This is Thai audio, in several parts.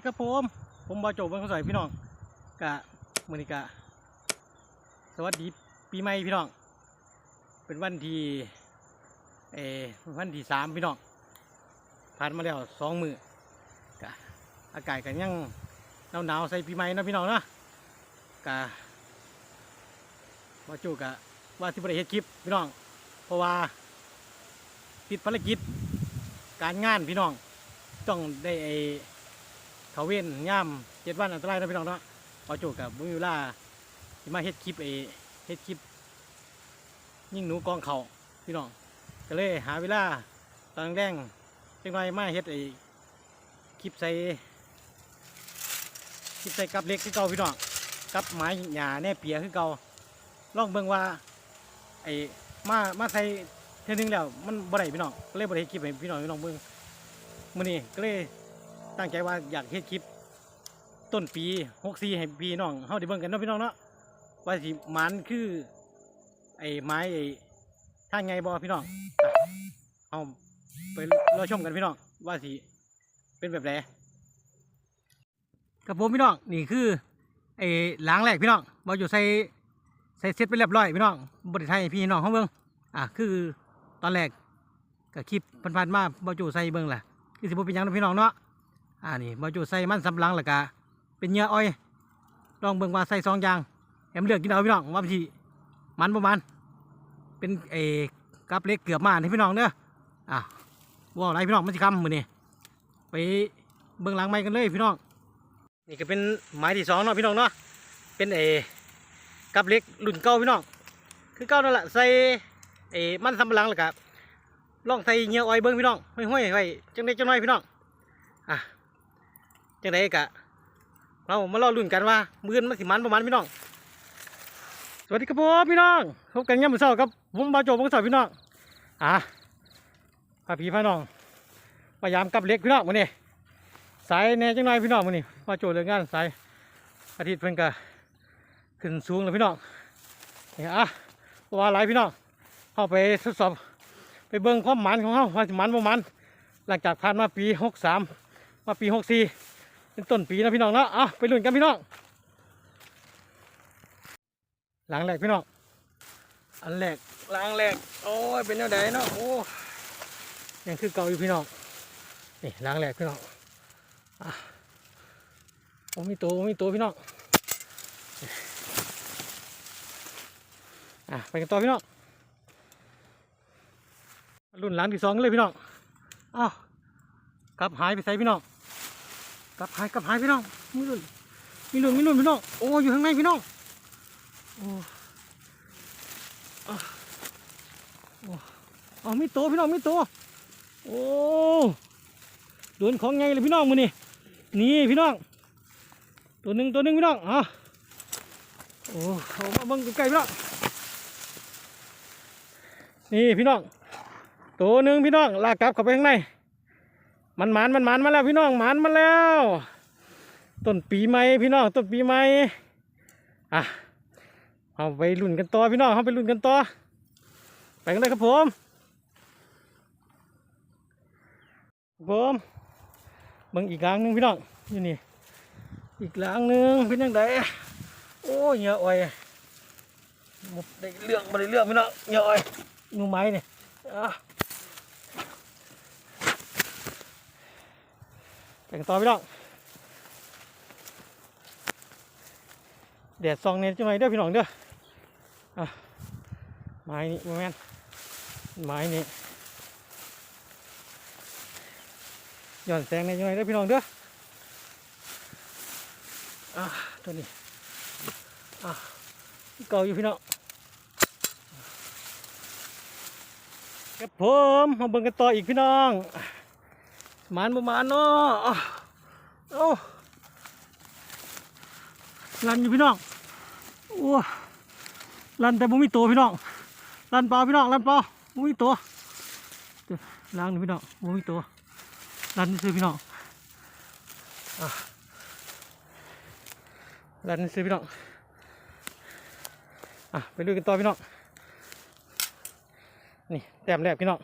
ดีครับผม ผมบาโจบเป็นคนใส่พี่น้องกะมือนี้กะ สวัสดีปีใหม่พี่น้อง เป็นวันที่เอวันที่สามพี่น้อง ผ่านมาแล้วสองมือกะอากาศกันยังหนาวหนาวๆใส่ปีใหม่นะพี่น้องนะกะบาโจกะว่าที่บริเฮ็ดคลิปพี่น้อง เพราะว่าติดภารกิจการงานพี่น้อง ต้องได้ไอ เขาเว้นย่ามเจ็ดวันอันตรายนะพี่น้องเนาะพอโจกับมือเวลาสิมาเฮ็ดคลิปไอเฮ็ดคลิป ยิ่งหนูกองเขาพี่น้องก็เลยหาเวลาตอนแรงๆจังไรมาเฮ็ดไอคลิปใส่คลิปใส่กับเล็กคือเก่าพี่น้องกับไม้หญ้าแน่เปียคือเก่าลองเบิ่งว่าไอมามาใส่เท่อนึงแล้วมันบ่ได้พี่น้องก็เลยบ่ได้คลิปให้พี่น้องพี่น้องเบิ่งมื่อนี้ก็เลย ตั้งใจว่าอยากเฮ็ดคลิป ต้นปีหกสี่ให้พี่น้องเฮาได้เบิ่งกันเนาะพี่น้องเนาะว่าสิมันคือ ไอ้ไม้ไอ้ทางไงบ่พี่น้องเอาไปรอชมกันพี่น้องว่าสิเป็นแบบไหนกับผมพี่น้องนี่คือไอ้ล้างแรกพี่น้องมาอยู่ใส่ใส่เสร็จไปเรียบร้อยพี่น้องบริไทให้พี่น้องเขาเบิ่งอะคือตอนแรกก็คลิปพันๆมาบ่อยู่ใส่เบิ่งแหละคือสิบเป็นหยังพี่น้องเนาะ อ่านี่มาจูใส่มันสำปะหลังแล้วก็เป็นเหยื่ออ้อยลองเบิ่งว่าใส่สองอย่างแอมเลือกกินเอาพี่น้องว่ามันสิมันประมาณเป็นเอกับเล็กเกือบมาให้พี่น้องเด้ออะว่าอะไรพี่น้องมันสิคำมือนี่ไปเบิ่งหลังไม้กันเลยพี่น้อง นี่ก็เป็นไม้ที่สองเนาะพี่น้องเนาะเป็นเอกับเล็กรุ่นเก่าพี่น้องคือเก่านั่นแหละใส่เอมันสำปะหลังแล้วก็ลองใส่เหงื่ออ้อยเบิ้งพี่น้องห้อยห้อยๆไว้จังได้จังน้อยพี่น้องอะ จังไดกะเรามาเล่ารุ่นกันว่ามือนมันสิมันประมาณพี่น้อง สวัสดีครับผมพี่น้องพบกันยามมื้อเช้าครับผมบาโจบงสาวพี่น้องอะพาพี่พาน้องพยายามกลับเล็กพี่น้องมื้อนี้สายแน่จังน้อยพี่น้องมื้อนี้บาโจเรื่องงานสายอาทิตย์เพิ่นก็ขึ้นสูงแล้วพี่น้องเนี่ยอะว่าหลายพี่น้องเข้าไปทดสอบไปเบิ่งความมันของเขาว่าสิมันบ่หมัน หลังจากผ่านมาปีหกสามมาปีหกสี่ เป็นต้นปีนะพี่น้องเนาะอะไปลุ้นกันพี่น้อง หลังแรกพี่น้อง อันแรกหลังแรก โอ้ย เป็นแนวใดเนาะ โอ้ยังคือเก่าอยู่พี่น้อง นี่หลังแรกพี่น้องอะโอ้มีตัวมีตัวพี่น้อง อะไปกันต่อพี่น้องรุ่นหลังที่สองเลยพี่น้อง อ้าวกลับหายไปใส่พี่น้อง กลับหายกลับหายพี่น้องมีรุ่นมีรุ่นมีรุ่นพี่น้องโอ้อยู่ข้างในพี่น้องโอ้โอ้เอามีตัวพี่น้องมีตัวโอ้โดนของไงเลยพี่น้องมือนี่นี่พี่น้อง ตัวหนึ่งตัวหนึ่งพี่น้องอะโอ้เอามาบิ่งใกล้ๆพี่น้องนี่พี่น้องตัวหนึ่งพี่น้องลากกลับเข้าไปข้างใน มันหมานมันหมานมาแล้วพี่น้องหมานมาแล้วต้นปีใหม่พี่น้องต้นปีใหม่อะเอาไปลุ่นกันต่อพี่น้องเอาไปลุ่นกันต่อไปกันเลยครับผมผมเบิ่งอีกหลังนึงพี่น้องอยู่นี่อีกหลังนึงเป็นยังไงโอ้ยเหงื่ออ่อยหมดได้เรื่องมาได้เรื่องพี่น้องเหงื่ออ่อยงูไม้เนี่ยอะ ไปกันต่อพี่น้องแดดซองเนี่ยจังไรเด้อพี่น้องเด้ออะไม้นี่บ่แม่นไม้นี่ย้อนแสงในจังไรเด้อพี่น้องเด้ออะตัวนี้อะเก่าอยู่พี่น้องครับผมมาเบิ่งกันต่ออีกพี่น้อง มานประมาณเนาะเอ้ลันอยู่พี่น้องโอ้ลันแต่บ่มีตัวพี่น้องลันเปล่าพี่น้องลันเปล่าบ่มีตัวล้างหน่อยพี่น้องบ่มีตัวลันซื้อพี่น้องอะลันซื้อพี่น้องอะไปดูกันต่อพี่น้องนี่แต้มแรกพี่น้อง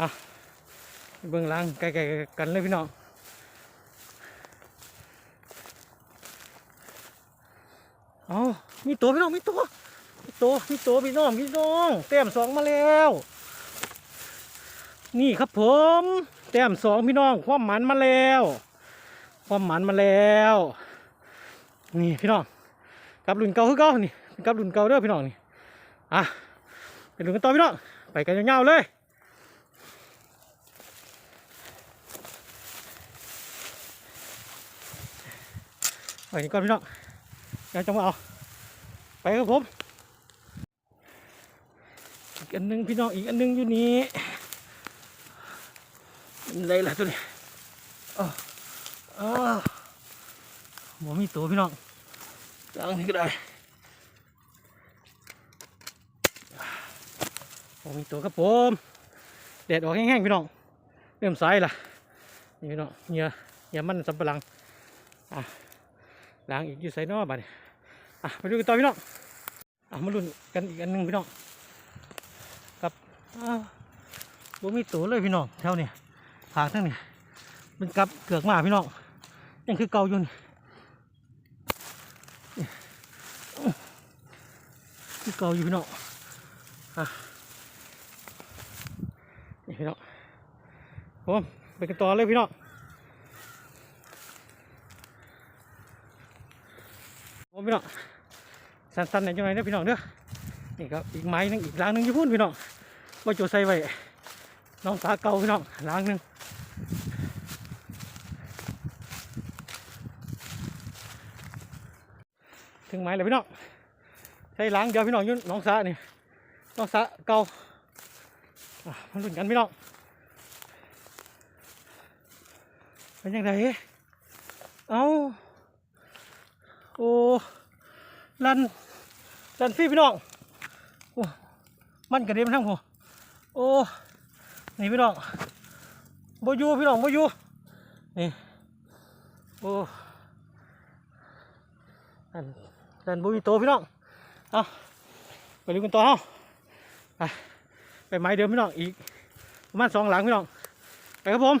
อะ เบื้องล่างไกลๆกันเลยพี่น้องเอามีตัวพี่น้องมีตัวมีตัวมีตัวพี่น้องพี่น้องเต็มสองมาแล้ว นี่ครับผมเต็มสองพี่น้องความหมันมาแล้วความหมันมาแล้ว นี่พี่น้องกับรุ่นเก่าคือเก่านี่กับรุ่นเก่าเด้อพี่น้องนี่อะไปดูกันต่อพี่น้องไปกันยาวๆเลย ไปนี่ก่อนพี่น้องเดี๋ยวจะมาเอา ไปครับผมอีกอันหนึงพี่น้องอีกอันหนึงอยู่นี่อะไรล่ะตัวนี้อ๋ออ๋อหมมีตัวพี่น้องจางนี่ก็ได้หมมีตัวครับผมแดดออกแห้งๆพี่น้องเริ่มสายละนี่พี่น้องเหงื่อเหงื่อมันสำปะหลังอะ ล้างอีกอยู่ใส่นอบัดนี้อะไปดูกันต่อพี่น้องอะมาลุ้นกันอีกอันหนึงพี่น้องกับอ้าวบ่มีตัวเลยพี่น้องแถวเนี้ทางทั้งนี้เป็นกับเกือกหมาพี่น้องยังคือเก่าอยู่นี่ที่เก่าอยู่พี่น้องอะนี่พี่น้องผมไปกันต่อเลยพี่น้อง ผมพี่น้องสั้นๆหน่อยจังไงเด้อพี่น้องเด้อนี่ครับอีกไม้หนึงอีกล้างหนึงยู่พุ่นพี่น้องว่าจะใส่ไว้น้องสาเก่าพี่น้องล้างหนึงถึงไม้เลยพี่น้องใช้ล้างเดียวพี่น้องอยุ่นน้องสะนี่น้องสะเก่าอะมาลุ้นกันพี่น้องเป็นยังไงเอา โอ้ลันลันฟี่พี่น้องโอ้มันกระเด็นทั้งหัวโอ้นี่พี่น้องโบอยูพี่น้องโบอยูนี่โอ้ลันลันบมีโตพี่น้องเอาไปดูกันต่อเอาไปไปไม้เดิมพี่น้องอีกประมาณสองหลังพี่น้องไปครับผม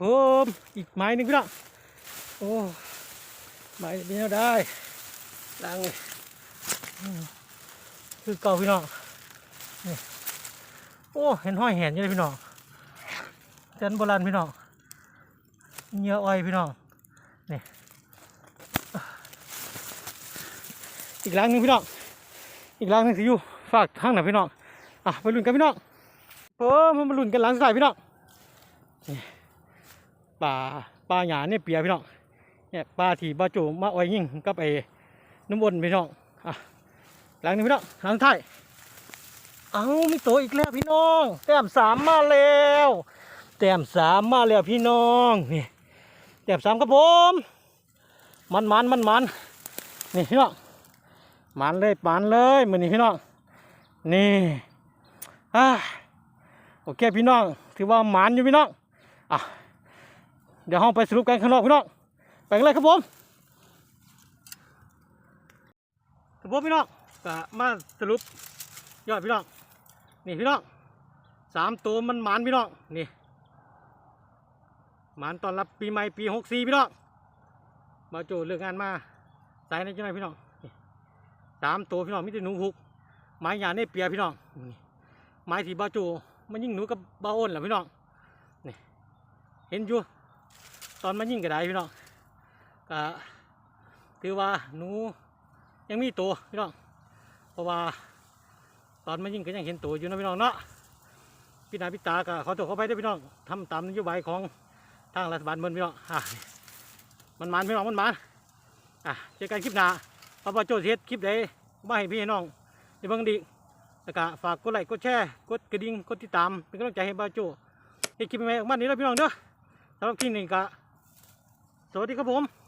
ผมอีกไม้หนึ่งพี่น้องโอ้ ไม้นี้เราได้หลังเลยคือเก่าพี่น้องนี่โอ้เห็นห้อยแหนอยู่เลยพี่น้องเจันโบราณพี่น้องเงื่ออ้อยพี่น้องนี่อีกหลังหนึงพี่น้องอีกหลังหนึงสิอยู่ฝากทางหน่อยพี่น้องอะไปลุ้นกันพี่น้องเพิ่มมาลุ้นกันหลังสายพี่น้องนี่ป่าป่าหยาเนี่ยเปียพี่น้อง เนี่ยป่าที่บาโจมาอ้อยยิ่งกับไอ้น้ำวนพี่น้องอะหลังนึงพี่น้องหลังท้ายเอ้ามีตัวอีกแล้วพี่น้อง แต้มสามมาแล้วแต้มสามมาแล้วพี่น้องนี่แต้มสามครับผมมันมันมันมันนี่พี่น้องมันเลยมันเลยมือนี้พี่น้องนี่อ่าโอเคพี่น้องถือว่ามันอยู่พี่น้องอะเดี๋ยวห้องไปสรุปกันข้างนอกพี่น้อง ไปกันเลยครับผมครับผมพี่น้องก็มาสรุปยอดพี่น้องนี่พี่น้องสามตัวมันหมันพี่น้องนี่หมันตอนรับปีใหม่ปีหกสี่พี่น้องมาโจเรื่องงานมาใส่ในจังไรพี่น้องสามตัวพี่น้องมิตรหนูหุกไม้ยาเนเปียพี่น้องไม้ที่บาโจมันยิ่งหนูกับบาโอนแหละพี่น้องนี่เห็นอยู่ตอนมันยิ่งกระไดพี่น้อง ก็ถือว่าหนูยังมีตัวพี่น้องเพราะว่าตอนมันยิ่งก็ยังเห็นตัวอยู่นะพี่น้องเนาะพี่นาพิตาก็ขอตัวเข้าไปด้วยพี่น้องทำตามนโยบายของทางรัฐบาลเมืองพี่น้องอะมันมันพี่น้องมันมันอะเจอกันคลิปหน้าพระบาโจเฮ็ดคลิปใดมาให้พี่ให้น้องในเบิ่งดีแล้วก็ฝากกดไลค์กดแชร์กดกระดิ่งกดติดตามเป็นกำลังใจให้บาโจเฮ็ดคลิปใหม่ๆออกมานี้แล้วพี่น้องเด้อสำหรับคลิปนี้ก็สวัสดีครับผม